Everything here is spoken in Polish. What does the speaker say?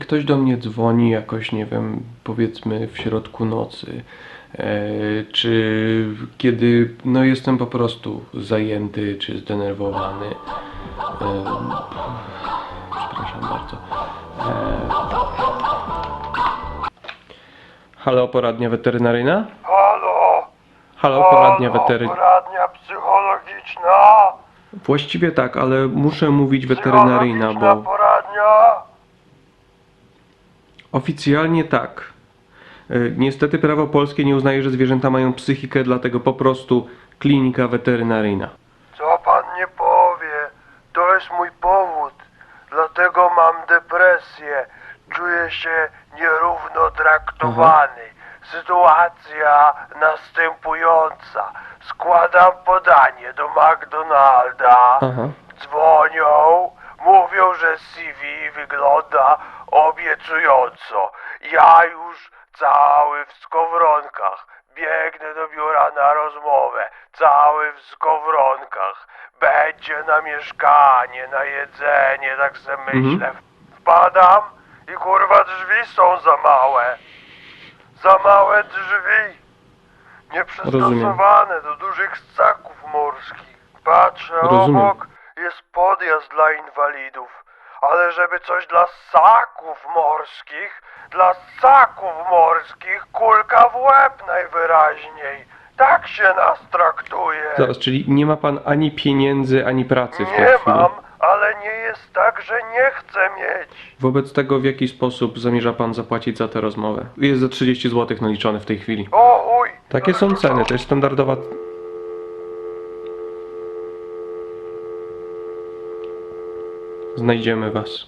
ktoś do mnie dzwoni jakoś, nie wiem, powiedzmy w środku nocy, e, czy kiedy no jestem po prostu zajęty czy zdenerwowany. E, przepraszam bardzo. E, halo, poradnia weterynaryjna? Halo? Halo, poradnia weterynaryjna. Poradnia psychologiczna? Właściwie tak, ale muszę mówić weterynaryjna, bo poradnia? Oficjalnie tak. E, Niestety prawo polskie nie uznaje, że zwierzęta mają psychikę, dlatego po prostu klinika weterynaryjna. Co pan nie powie? To jest mój powód. Dlatego mam depresję. Czuję się nierówno traktowany. Sytuacja następująca. Składam podanie do McDonalda. Aha. Dzwonią, mówią, że CV wygląda obiecująco. Ja już cały w skowronkach. Biegnę do biura na rozmowę. Cały w skowronkach. Będzie na mieszkanie, na jedzenie, tak se myślę. Wpadam i kurwa drzwi są za małe. Za małe drzwi. Nieprzystosowane do dużych ssaków morskich. Patrzę Rozumiem. obok, jest podjazd dla inwalidów. Ale żeby coś dla ssaków morskich, dla ssaków morskich kulka w łeb najwyraźniej. Tak się nas traktuje. Zaraz, czyli nie ma pan ani pieniędzy, ani pracy w tej Nie chwili. mam, ale nie jest tak, że nie chcę mieć. Wobec tego w jaki sposób zamierza pan zapłacić za tę rozmowę? Jest za 30 zł naliczone w tej chwili. O chuj. Takie są ceny, to jest standardowa... Znajdziemy was.